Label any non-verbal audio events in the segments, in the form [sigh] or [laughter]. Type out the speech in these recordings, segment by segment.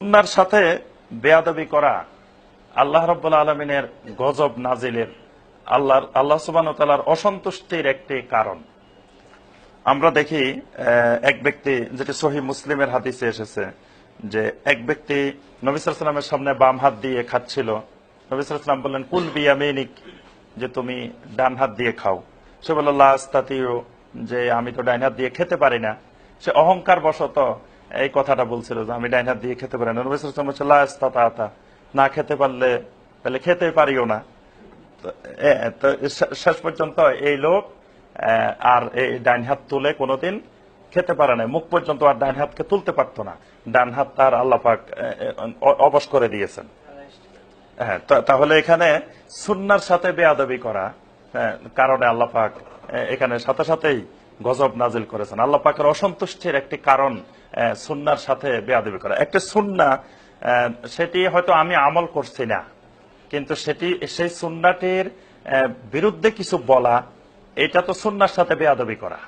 সুন্নার সাথে বেয়াদবি করা আল্লাহ রব্বুল আলমিনের গজব নাজিলের আল্লাহ আল্লাহ সুবান তালার অসন্তুষ্টির একটি কারণ। আমরা দেখি এক ব্যক্তি, যেটি সহি মুসলিমের হাদিসে এসেছে, যে এক ব্যক্তি নবিসামের সামনে বাম হাত দিয়ে খাচ্ছিল। নবিসাম বললেন, কুল বিয়ামিনিক, যে তুমি ডান হাত দিয়ে খাও। সে বলল লাস্তাতিও যে আমি তো ডাইন হাত দিয়ে খেতে পারি না। সে অহংকার বশত এই কথাটা বলছিল যে আমি ডাইন হাত দিয়ে খেতে পারি না। লাস্তাতা না খেতে পারলে তাহলে খেতে পারিও না। তো, শেষ পর্যন্ত এই লোক আর এই ডাইন হাত তুলে কোনোদিন খেতে পারে না মুখ পর্যন্ত আর ডাইন হাতকে তুলতে পারতো না। ডান হাত তার আল্লাপাক অবশ করে দিয়েছেন। হ্যাঁ তাহলে এখানে সুন্নার সাথে বেয়াদবি করা কারণে আল্লাহ পাক এখানে সাথে সাথেই গজব নাজিল করেছেন। আল্লাহ পাকের অসন্তুষ্টির একটি কারণ সুন্নার সাথে বেয়াদবি করা। একটা সুন্না সেটি হয়তো আমি আমল করছি না, কিন্তু সেটি, সেই সুন্নাটির বিরুদ্ধে কিছু বলা, এটা তো সুন্নার সাথে বেয়াদবি করা।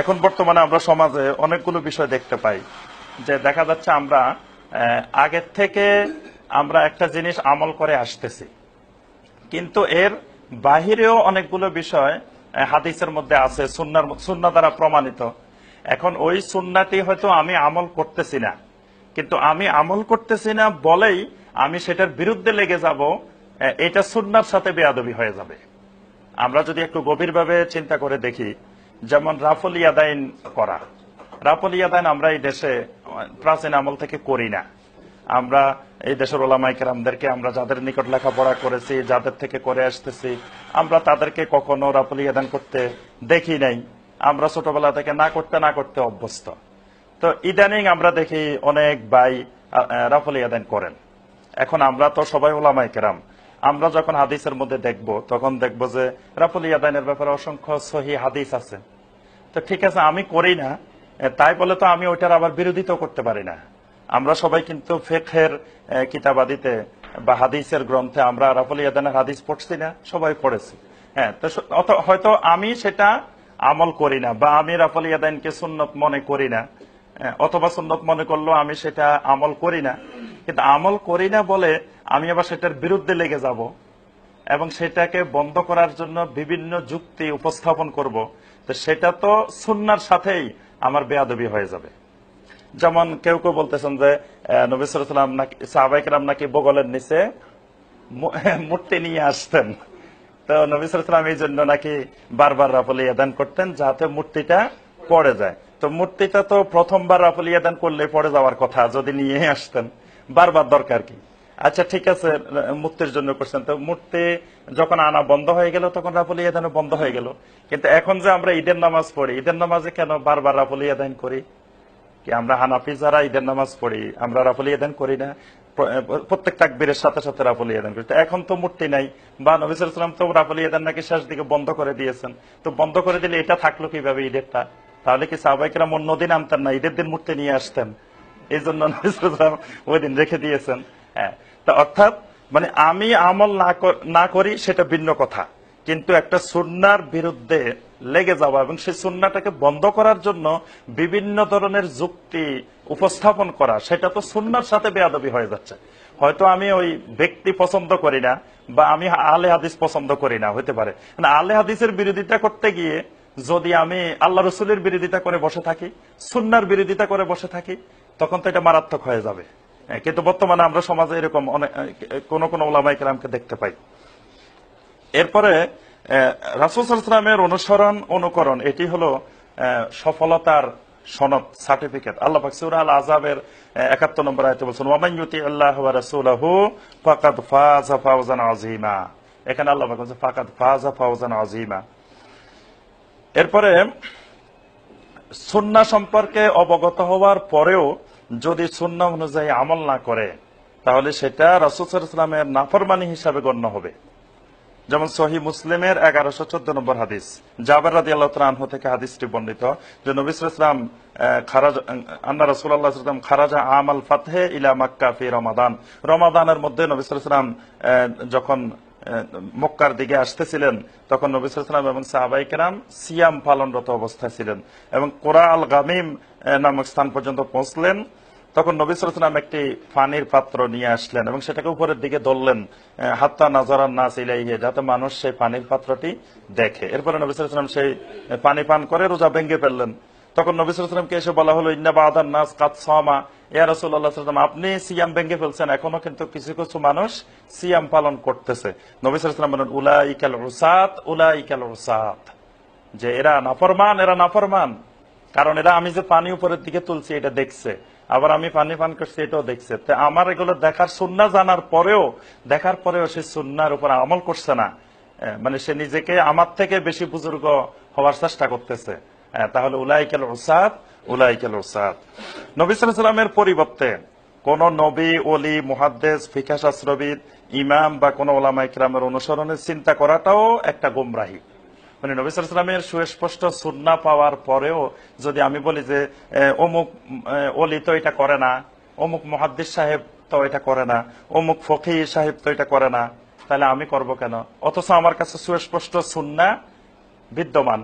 এখন বর্তমানে আমরা সমাজে অনেকগুলো বিষয় দেখতে পাই, যে দেখা যাচ্ছে আমরা আগের থেকে আমরা একটা জিনিস আমল করে আসতেছি, কিন্তু এর বাহিরেও অনেকগুলো বিষয় হাদিসের মধ্যে আছে, সুন্নার, সুন্না দ্বারা প্রমাণিত। এখন ওই সুন্নাটি হয়তো আমি আমল করতেছি না। কিন্তু আমি আমল করতেছি না বলেই আমি সেটার বিরুদ্ধে লেগে যাব এটা সুন্নার সাথে বেয়াদবি হয়ে যাবে। আমরা যদি একটু গভীরভাবে চিন্তা করে দেখি, যেমন রাফল ইয়াদাইন করা। রাফল ইয়াদাইন আমরা এই দেশে, প্রাচীন আমল থেকে করি না। আমরা এই দেশের ওলামাই কেরামদেরকে, আমরা যাদের নিকট লেখাপড়া করেছি, যাদের থেকে করে আসতেছি, আমরা তাদেরকে কখনো রাফল ইয়াদান করতে দেখি নাই। আমরা ছোটবেলা থেকে না করতে না করতে অভ্যস্ত। তো ইদানিং আমরা দেখি অনেক ভাই রাফল ইয়াদান করেন। এখন আমরা তো সবাই ওলামাই কেরাম। আমরা যখন হাদিসের মধ্যে দেখব তখন দেখব যে রাফুল ইয়াদানের ব্যাপারে অসংখ্য সহি হাদিস আছে। তো ঠিক আছে আমি করি না তাই বলে তো আমি ওইটার আবার বিরোধিতা করতে পারি না। আমরা সবাই কিন্তু ফেখের এ, কিতাবাদিতে বা হাদিসের গ্রন্থে আমরা রাফুল ইয়াদানের হাদিস পড়ছি না সবাই পড়েছি। হ্যাঁ তো হয়তো আমি সেটা আমল করি না, বা আমি রাফুল ইয়াদানকে সুন্নত মনে করি না অথবা সুন্নত মনে করলেও আমি সেটা আমল করি না। কিন্তু আমল করি না বলে আমি আবার সেটার বিরুদ্ধে লেগে যাব এবং সেটাকে বন্ধ করার জন্য বিভিন্ন যুক্তি উপস্থাপন করব। তো সেটা তো সুন্নার সাথেই আমার বেয়াদবি হয়ে যাবে। যেমন কেউ কেউ বলতেছেন যে নবিসাম নাকি সাহবাইকরাম নাকি বগলের নিচে [laughs] মূর্তি নিয়ে আসতেন। তো নবিসাম এই জন্য নাকি বারবার রাফলি দান করতেন যাতে মূর্তিটা পড়ে যায়। তো মূর্তিটা তো প্রথমবার রাফলি দান করলে পড়ে যাওয়ার কথা, যদি নিয়ে আসতেন। বারবার দরকার কি? আচ্ছা ঠিক আছে মূর্তির জন্য করছেন। তো মূর্তি যখন আনা বন্ধ হয়ে গেল, তখন রাফলি দান বন্ধ হয়ে গেল। কিন্তু এখন যে আমরা ঈদের নামাজ পড়ি, ঈদের নামাজে কেন বারবার রাফলি দান করি? কি আমরা হানাফি যারা ঈদের নামাজ পড়ি, আমরা রাফল ইয়াদান করি না? প্রত্যেক তাকবীরের সাথে সাথে রাফল ইয়াদান করি এখন তো মূর্তি নাই। বা নবিসাম তো রাফল ইয়াদান নাকি শেষ দিকে বন্ধ করে দিয়েছেন। তো বন্ধ করে দিলে এটা থাকল কীভাবে ঈদেরটা তাহলে কি সাহবাইকেরাম অন্যদিন আনতেন না? ঈদের দিন মূর্তি নিয়ে আসতেন। এই জন্য নবিসাম ওই দিন রেখে দিয়েছেন। হ্যাঁ। তো অর্থাৎ মানে আমি আমল না করি সেটা ভিন্ন কথা। কিন্তু একটা সুন্নার বিরুদ্ধে লেগে যাওয়া এবং সেই সুন্নাটাকে বন্ধ করার জন্য বিভিন্ন ধরনের যুক্তি উপস্থাপন করা, সেটা তো সুন্নার সাথে বেয়াদবি হয়ে যাচ্ছে। হয়তো আমি ওই ব্যক্তি পছন্দ করি না বা আমি আলে হাদিস পছন্দ করি না হতে পারে। আলে হাদিসের বিরোধিতা করতে গিয়ে যদি আমি আল্লাহ রসুলের বিরোধিতা করে বসে থাকি, সুন্নার বিরোধিতা করে বসে থাকি, তখন তো এটা মারাত্মক হয়ে যাবে। কিন্তু বর্তমানে আমরা সমাজে এরকম অনেক কোন কোন ওলামাই কেরামকে দেখতে পাই। এরপরে রাসুসালামের অনুসরণ, অনুকরণ, এটি হলো সফলতার সনদ, সার্টিফিকেট। আল্লাহ সুরা আল আজাবের একাত্তর নম্বর আয়তে বলছেন ওয়ামাইয়ুতি আল্লাহ রাসূলাহু ফাকাদ ফাজা ফাওজান আযীমা। এখানে আল্লাহ পাক বলছেন, ফাকাদ ফাজা ফাওজান আযীমা। এরপরে সুন্না সম্পর্কে অবগত হওয়ার পরেও যদি সুন্না অনুযায়ী আমল না করে, তাহলে সেটা রাসুসালামের নাফরমানি হিসাবে গণ্য হবে। যেমন সহি মুসলিমের এগারোশো চোদ্দ নম্বর হাদিস। জাবের রাদি আল্লাহ থেকে হাদিসটি বর্ণিত যে নবিস ইসলাম খারাজ মাক্কা ফি রমাদান। রমাদানের মধ্যে যখন মক্কার দিকে আসতেছিলেন, তখন এবং সিয়াম পালনরত অবস্থায় ছিলেন এবং কোরা আল গামিম নামক স্থান পর্যন্ত পৌঁছলেন। তখন নবী সালাম একটি পানির পাত্র নিয়ে আসলেন এবং সেটাকে উপরের দিকে ধরলেন হাত্তা নাজারান নাস ইলাইহে, যাতে মানুষ সেই পানির পাত্রটি দেখে। এরপরে নবী সালাম সেই পানি পান করে রোজা ভেঙে ফেললেন। তখন নবী সালামকে এসে বলা হলো, ইন্না বাদান নাস কাত সামা। ইয়া রাসূলুল্লাহ সাল্লাম আপনি সিয়াম ভেঙে ফেলছেন, এখনও কিন্তু কিছু কিছু মানুষ সিয়াম পালন করতেছে। নবী সালাম বলেন, উলাইকাল উসাত উলাইকাল উসাত যে এরা নাফরমান এরা নাফরমান। কারণ এরা, আমি যে পানি উপরের দিকে তুলছি, এটা দেখছে। আবার আমি পানি পান করছি, এটাও দেখছে। তো আমার এগুলো দেখার সুন্না জানার পরেও, দেখার পরেও সে সুন্নার উপর আমল করছে না। মানে সে নিজেকে আমার থেকে বেশি বুজুর্গ হওয়ার চেষ্টা করতেছে। তাহলে উলাইকেল ওসাদ উলাইকেল ওসাদ নবী সাল্লামের পরিবর্তে কোন নবী অলি মুহাদ্দেস ফিকা শাস্ত্রবিদ, ইমাম বা কোন ওলামা ইকরামের অনুসরণের চিন্তা করাটাও একটা গুমরাহী। মানে নবী সালামের সুস্পষ্ট সুন্না পাওয়ার পরেও যদি আমি বলি যে অমুক অলি তো এটা করে না, অমুক মহাদ্দিস সাহেব তো এটা করে না, অমুক ফকি সাহেব তো এটা করে না, তাহলে আমি করব কেন? অথচ আমার কাছে সুস্পষ্ট সুন্না বিদ্যমান।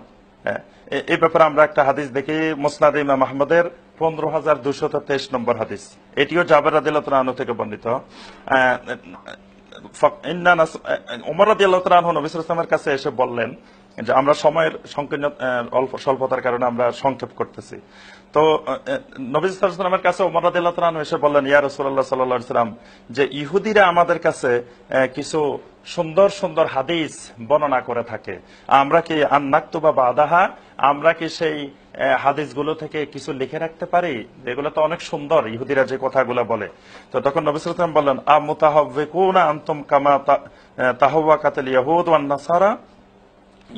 এই ব্যাপারে আমরা একটা হাদিস দেখি, মোসনাদ ইমাম আহমদের পনেরো হাজার দুশত তেইশ নম্বর হাদিস। এটিও জাবের আদিলত আনু থেকে বর্ণিত। উমর রাদি আল্লাহ তালাহ নবী কাছে এসে বললেন যে আমরা সময়ের সংকীর্ণ অল্প, স্বল্পতার কারণে আমরা সংক্ষেপ করতেছি। তো নবী কাছে তালাহ এসে বললেন, ইয়া রসুল্লাহ সাল্লাহ যে ইহুদিরা আমাদের কাছে কিছু সুন্দর সুন্দর হাদিস বর্ণনা করে থাকে। আমরা কি আন্নাক্তুবা বা আদাহা আমরা কি সেই হাদিসগুলো থেকে কিছু লিখে রাখতে পারি? এগুলো তো অনেক সুন্দর, ইহুদিরা যে কথাগুলো বলে। তো তখন নবী সালাম বললেন আ মুতাহাব্বিকুনা আনতুম কামা তাহওয়া কাতাল ইয়াহুদ ওয়ান নাসারা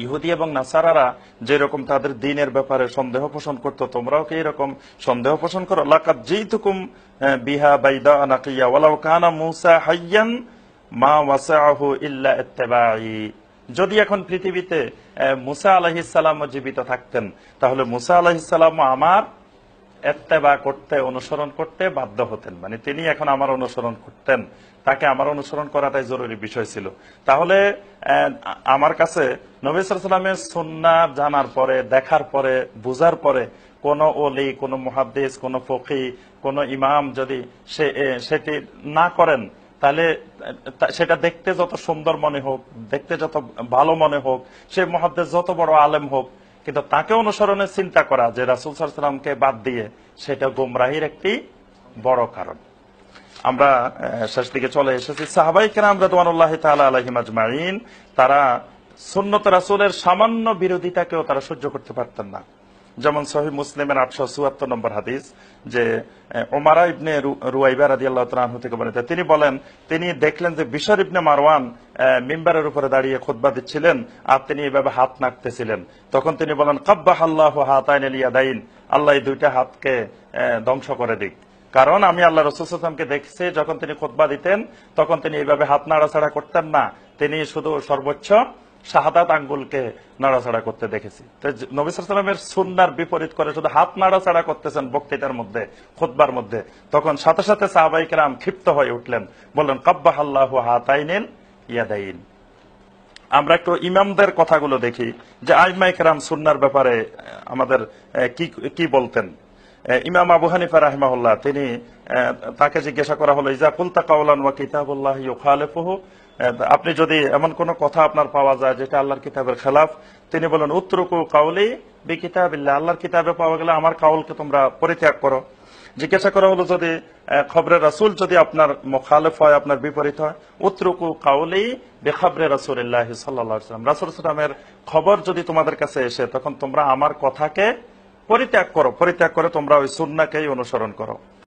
ইহুদি এবং নাসারারা যেরকম তাদের দিনের ব্যাপারে সন্দেহ পোষণ করতো, তোমরাও কি এরকম সন্দেহ পোষণ করো? লাকাত জিতুকুম বিহা বাইদা নাকিয়া, ওয়ালাউ কানা মুসা হাইয়ান মা ওয়াসাহু ইল্লা ইত্তেবাই যদি এখন পৃথিবীতে মুসা আলাহিসাল্লাম জীবিত থাকতেন, তাহলে মুসা আলাহিসাল্লাম আমার এত্তেবা করতে, অনুসরণ করতে বাধ্য হতেন। মানে তিনি এখন আমার অনুসরণ করতেন। তাকে আমার অনুসরণ করাটাই জরুরি বিষয় ছিল। তাহলে আমার কাছে নবী সালামের সন্না জানার পরে, দেখার পরে, বুঝার পরে কোন ওলি, কোন মুহাদ্দিস, কোন ফকি কোন ইমাম যদি সে সেটি না করেন, তাহলে সেটা দেখতে যত সুন্দর মনে হোক, দেখতে যত ভালো মনে হোক, সে মহাদ্দেশ যত বড় আলেম হোক কিন্তু তাকে অনুসরণের চিন্তা করা যে রাসুল সাল্লামকে বাদ দিয়ে সেটা গুমরাহির একটি বড় কারণ। আমরা শেষ দিকে চলে এসেছি। সাহাবাই কেরাম রাদওয়ানুল্লাহ তাআলা আলাইহিম আজমাইন, তারা সুন্নত রাসুলের সামান্য বিরোধিতাকেও তারা সহ্য করতে পারতেন না। যেমন সহি মুসলিমের আটশো চুয়াত্তর নম্বর হাদিস, যে ওমারা ইবনে রুয়াইবা রাদি আল্লাহ থেকে বর্ণিত। তিনি বলেন, তিনি দেখলেন যে বিশর ইবনে মারওয়ান মিম্বারের উপরে দাঁড়িয়ে খুতবা দিচ্ছিলেন আর তিনি এভাবে হাত নাড়তেছিলেন। তখন তিনি বলেন কাব্বাহ আল্লাহ হাতাইন ইয়াদাইন, আল্লাহ এই দুইটা হাতকে ধ্বংস করে দিক। কারণ আমি আল্লাহ রসুলামকে দেখছি, যখন তিনি খোদবা দিতেন, তখন তিনি এইভাবে হাত নাড়াছাড়া করতেন না। তিনি শুধু সর্বোচ্চ শাহাদাত আঙ্গুলকে নাড়াচাড়া করতে দেখেছি। তো যে- নবী সালামের সুন্নার বিপরীত করে শুধু হাত নাড়াচাড়া করতেছেন বক্তৃতার মধ্যে, খুতবার মধ্যে, তখন সাথে সাথে সাহাবাইকেরাম ক্ষিপ্ত হয়ে উঠলেন, বললেন কাব্বাহ আল্লাহ হাতাইনিল ইয়াদাইন। আমরা একটু ইমামদের কথাগুলো দেখি, যে আইমাই কেরাম সুন্নার ব্যাপারে আমাদের কি কি বলতেন? ইমাম আবু হানিফা রাহিমাহুল্লাহ, তিনি তাকে জিজ্ঞাসা করা হলো, ইজা কুলতা কাউলান ওয়া কিতাবুল্লাহ ইউখালিফুহু? আপনি যদি এমন কোন কথা আপনার পাওয়া যায় যেটা আল্লাহর কিতাবের খেলাফ তিনি বলেন উত্তরকু কাউলি বি কিতাবিল্লাহ আল্লাহর কিতাবে পাওয়া গেলে আমার কাউলকে তোমরা পরিত্যাগ করো। জিজ্ঞাসা করা হলো যদি আহ, খবরের রাসূল যদি আপনার মোখালেফ হয় আপনার বিপরীত হয় উত্রকু কাউলি বেখাবরে আলাইহি ওয়াসাল্লাম রাসূল সাল্লামের খবর যদি তোমাদের কাছে এসে তখন তোমরা আমার কথাকে পরিত্যাগ করো। পরিত্যাগ করে তোমরা ওই সুন্নাকেই অনুসরণ করো।